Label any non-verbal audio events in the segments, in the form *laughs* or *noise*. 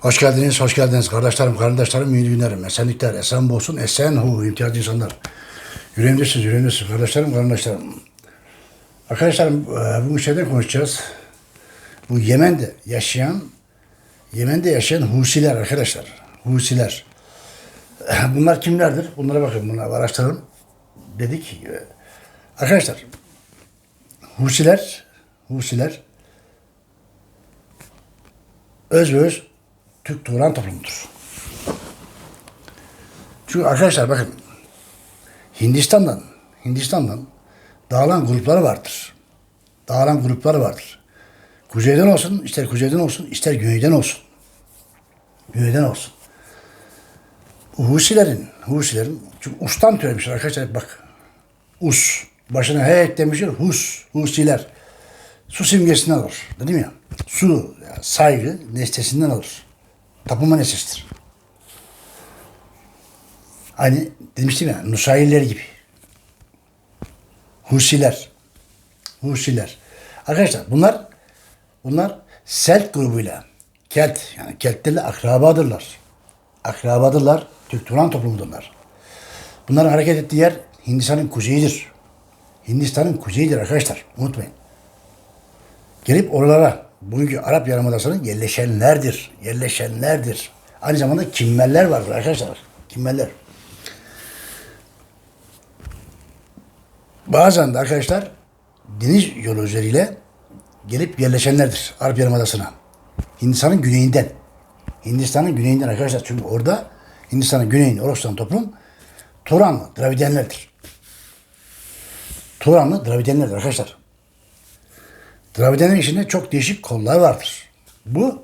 Hoş geldiniz, hoş geldiniz kardeşlerim, kardeşlerim, iyi günlerim, esenlikler, esen olsun, esen hu, imtiyaz insanlar. Yüreğimdesiniz, yüreğimdesiniz kardeşlerim, kardeşlerim. Arkadaşlarım, e, bugün şeyden konuşacağız. Bu Yemen'de yaşayan, Yemen'de yaşayan Husiler arkadaşlar. Husiler. *laughs* Bunlar kimlerdir? Bunlara bakın, bunları araştıralım. Dedik. e, Arkadaşlar, Husiler, Husiler, öz ve öz Türk Turan toplumudur. Çünkü arkadaşlar bakın Hindistan'dan Hindistan'dan dağılan grupları vardır. Dağılan grupları vardır. Kuzeyden olsun, ister kuzeyden olsun, ister güneyden olsun. Güneyden olsun. Husilerin, Husilerin, çünkü ustan türemişler arkadaşlar bak. Us, başına he eklemişler, hus, Husiler. Su simgesinden alır. Dedim ya. Su, yani saygı nesnesinden alır. Tapınma nesnesidir. Aynı demiştim ya, Nusayriler gibi. Husiler. Husiler. Arkadaşlar bunlar bunlar Selt grubuyla Kelt yani Keltlerle akrabadırlar. Akrabadırlar. Türk Turan toplumudurlar. Bunların hareket ettiği yer Hindistan'ın kuzeyidir. Hindistan'ın kuzeyidir arkadaşlar. Unutmayın. Gelip oralara bugünkü Arap Yarımadası'nın yerleşenlerdir. Yerleşenlerdir. Aynı zamanda kimmeller vardır arkadaşlar. Kimmeller. Bazen de arkadaşlar deniz yolu üzeriyle gelip yerleşenlerdir Arap Yarımadası'na. Hindistan'ın güneyinden. Hindistan'ın güneyinden arkadaşlar. Çünkü orada Hindistan'ın güneyinde oluşturan toplum Turanlı, Dravidenlerdir. Turanlı, Dravidenlerdir arkadaşlar. Dravidenler içinde çok değişik kollar vardır. Bu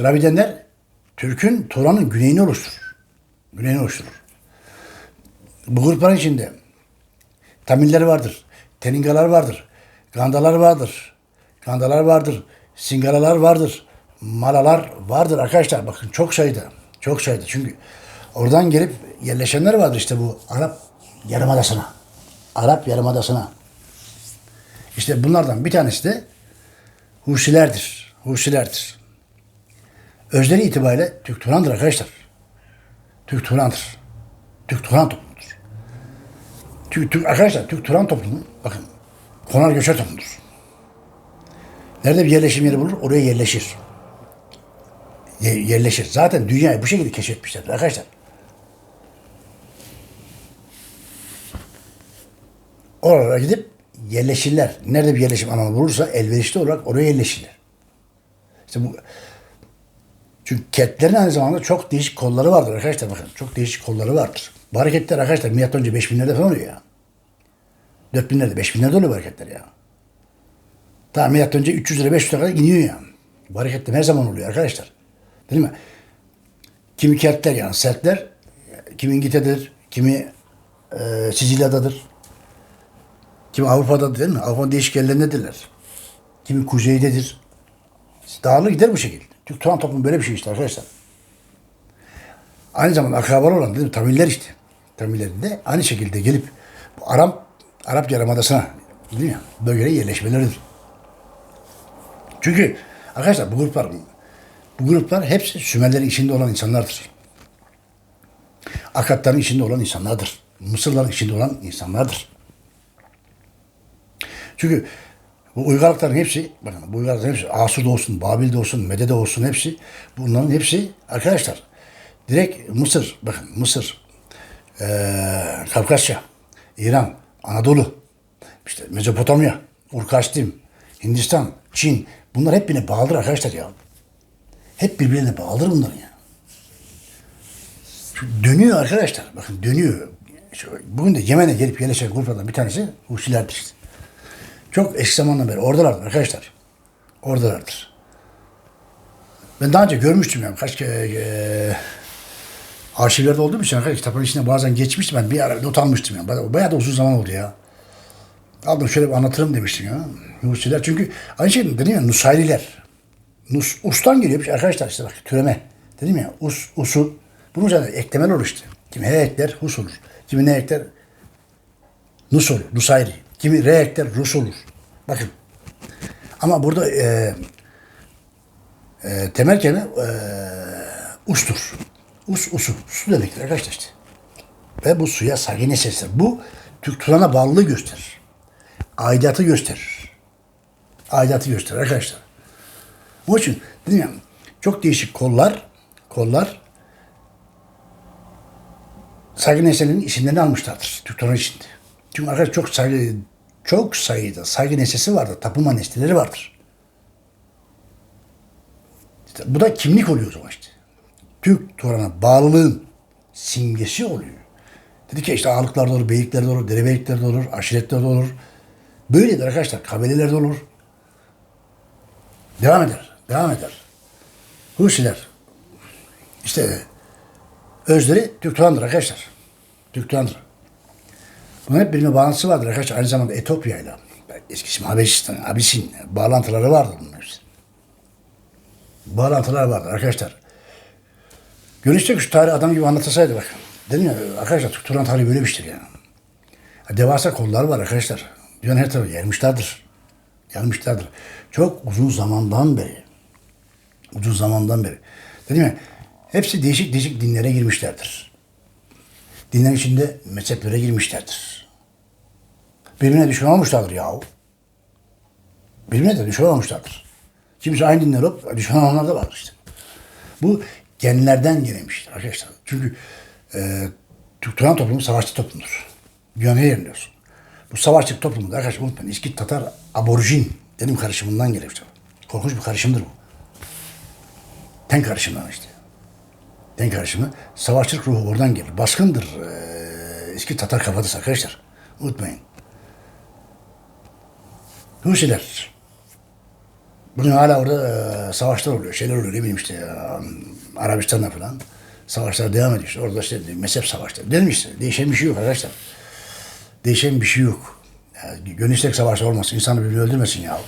Dravidenler Türk'ün Turan'ın güneyini oluşturur. Güneyini oluşturur. Bu grupların içinde Tamiller vardır, Teningalar vardır, Gandalar vardır, Gandalar vardır, Singalalar vardır, Malalar vardır arkadaşlar. Bakın çok sayıda, çok sayıda. Çünkü oradan gelip yerleşenler vardır işte bu Arap Yarımadası'na. Arap Yarımadası'na. İşte bunlardan bir tanesi de Husilerdir. Husilerdir. Özleri itibariyle Türk Turan'dır arkadaşlar. Türk Turan'dır. Türk Turan toplumudur. Türk, Türk, arkadaşlar Türk Turan toplumu bakın konar göçer toplumudur. Nerede bir yerleşim yeri bulur oraya yerleşir. Ye- yerleşir. Zaten dünyayı bu şekilde keşfetmişler arkadaşlar. Oralara gidip yerleşirler. Nerede bir yerleşim alanı bulursa elverişli olarak oraya yerleşirler. İşte bu çünkü Keltlerin aynı zamanda çok değişik kolları vardır arkadaşlar bakın. Çok değişik kolları vardır. Bu hareketler arkadaşlar milattan önce 5000'lerde falan oluyor ya. 4000'lerde 5000'lerde oluyor bu hareketler ya. Daha milattan önce 300 lira 500 lira kadar iniyor ya. Bu hareketler her zaman oluyor arkadaşlar. Değil mi? Kimi Keltler yani Seltler, kimi İngiltere'dedir, kimi e, Sicilya'dadır, kimi Avrupa'da değil mi? Avrupa'nın değişik yerlerindedirler. Kimi kuzeydedir. Dağılır gider bu şekilde. Türk Turan toplumu böyle bir şey işte arkadaşlar. Aynı zamanda akrabalar olan değil mi? Tamiller işte. Tamillerin de aynı şekilde gelip bu Arap, Arap Yarımadası'na değil mi? Bölgeye yerleşmeleridir. Çünkü arkadaşlar bu gruplar bu gruplar hepsi Sümerlerin içinde olan insanlardır. Akatların içinde olan insanlardır. Mısırların içinde olan insanlardır. Çünkü bu uygarlıkların hepsi, bakın bu uygarlıkların hepsi Asur'da olsun, Babil'de olsun, Mede'de olsun hepsi, bunların hepsi arkadaşlar direkt Mısır, bakın Mısır, eee Kafkasya, İran, Anadolu, işte Mezopotamya, Urkaştim, Hindistan, Çin, bunlar hep birbirine bağlıdır arkadaşlar ya. Hep birbirine bağlıdır bunların ya. Şu Dönüyor arkadaşlar, bakın dönüyor. Şu- Bugün de Yemen'e gelip yerleşen gruplardan bir tanesi Husilerdir. Çok eski zamandan beri oradalardır arkadaşlar. Oradalardır. Ben daha önce görmüştüm yani kaç e, arşivlerde olduğum için arkadaşlar kitapların içinde bazen geçmiştim ben bir ara not almıştım yani. Bayağı, bayağı da uzun zaman oldu ya. Aldım şöyle bir anlatırım demiştim ya. Husiler çünkü aynı şey dedim ya Nusayriler. Nus, ustan geliyor arkadaşlar işte bak türeme. Dedim ya us, usu. Bunun üzerine eklemeler olur işte. He ekler hus olur. Kimi ne ekler Nus olur, Nusayri. Kimi re ekler Rus olur. Bakın. Ama burada e, e, temel kelime e, ustur. Us, usu. Su demektir arkadaşlar işte. Ve bu suya saygı nesesidir. Bu Türk Turan'a bağlılığı gösterir. Aidatı gösterir. Aidatı gösterir arkadaşlar. Onun için dedim çok değişik kollar, kollar saygı nesnelerinin isimlerini almışlardır Türk Turan içinde. Çünkü arkadaşlar çok saygı, çok sayıda saygı nesnesi vardır, tapınma nesneleri vardır. İşte bu da kimlik oluyor o zaman işte. Türk Turan'a bağlılığın simgesi oluyor. Dedi ki işte ağalıklarda olur, beyiklerde olur, derebeyliklerde olur, aşiretlerde olur. Böyledir arkadaşlar. Kabilelerde olur. Devam eder. Devam eder. Husiler. İşte özleri Türk Turan'dır arkadaşlar. Türk Turan'dır. Bunun hep birbirine bağlantısı vardır arkadaşlar. Aynı zamanda Etopya ile eski ismi Habeşistan, Abisin bağlantıları vardır hepsi. Bağlantılar vardır arkadaşlar. Gönüşte şu tarih adam gibi anlatasaydı bak. Dedim ya arkadaşlar Turan tarihi böyle bir yani. Ya Devasa kollar var arkadaşlar. Dünyanın her tarafı yermişlerdir. Yermişlerdir. Çok uzun zamandan beri. Uzun zamandan beri. Dedim ya hepsi değişik değişik dinlere girmişlerdir. Dinlerin içinde mezheplere girmişlerdir. Birbirine düşman olmuşlardır yahu. Birbirine de düşman olmuşlardır. Kimse aynı dinler olup düşman olanlar da var işte. Bu genlerden gelemiştir arkadaşlar. Çünkü e, Turan toplumu savaşçı toplumdur. Yerinde olsun. Bu savaşçı toplumda arkadaşlar unutmayın. İskit Tatar aborjin dedim karışımından geliyor. Korkunç bir karışımdır bu. Ten karışımından işte. Ten karışımı. Savaşçılık ruhu oradan gelir. Baskındır. E, İskit Tatar kafadısı arkadaşlar. Unutmayın. Husiler. Bugün hala orada e, savaşlar oluyor. Şeyler oluyor ne bileyim işte e, Arabistan'da falan. Savaşlar devam ediyor. İşte orada işte mezhep savaşları. Dedim işte değişen bir şey yok arkadaşlar. Değişen bir şey yok. Yani gönül istek savaşı olmasın. İnsanı birbirini öldürmesin ya.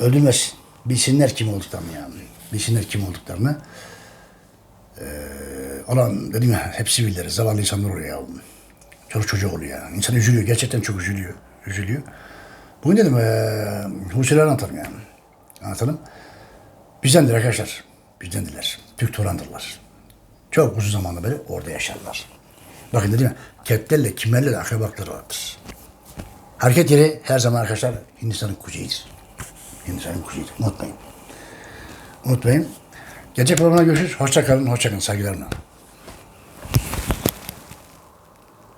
Öldürmesin. Bilsinler kim olduklarını yani. Bilsinler kim olduklarını. Ee, olan dedim ya hep siviller, zavallı insanlar oluyor ya. Çocuk çocuk oluyor yani. İnsan üzülüyor. Gerçekten çok üzülüyor. Üzülüyor. Bugün dedim ee, Husileri anlatalım yani. Anlatalım. Bizdendir arkadaşlar. Bizdendirler. Türk Turan'dırlar. Çok uzun zamandan beri orada yaşarlar. Bakın dedim ya, Kertlerle, Kimerlerle akrabakları vardır. Hareket yeri her zaman arkadaşlar Hindistan'ın kuzeyidir. Hindistan'ın kuzeyidir. Unutmayın. Unutmayın. Gelecek programda görüşürüz. Hoşça kalın, hoşça kalın. Saygılarımla.